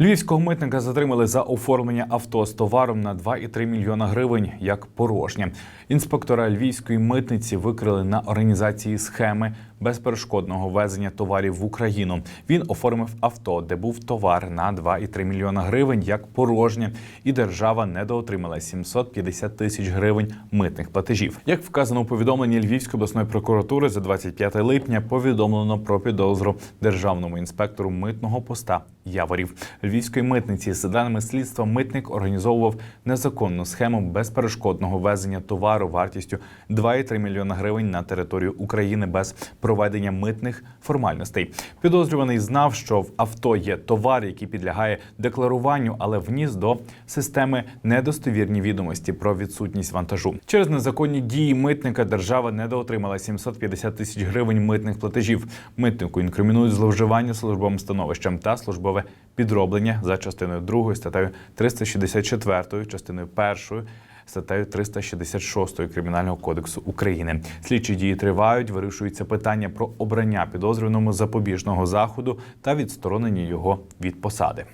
Львівського митника затримали за оформлення авто з товаром на 2,3 мільйона гривень як порожнє. Інспектора львівської митниці викрили на організації схеми безперешкодного везення товарів в Україну. Він оформив авто, де був товар на 2,3 мільйона гривень як порожнє, і держава недоотримала 750 тисяч гривень митних платежів. Як вказано у повідомленні Львівської обласної прокуратури за 25 липня, повідомлено про підозру державному інспектору митного поста Яворів Львівської митниці. За даними слідства, митник організовував незаконну схему безперешкодного везення товару вартістю 2,3 мільйона гривень на територію України без проведення митних формальностей. Підозрюваний знав, що в авто є товар, який підлягає декларуванню, але вніс до системи недостовірні відомості про відсутність вантажу. Через незаконні дії митника держава недоотримала 750 тисяч гривень митних платежів. Митнику інкримінують зловживання службовим становищем та службове підроблення за частиною 2 статтею 364, частиною 1 статтею 366 Кримінального кодексу України. Слідчі дії тривають, вирішується питання про обрання підозрюваному запобіжного заходу та відсторонення його від посади.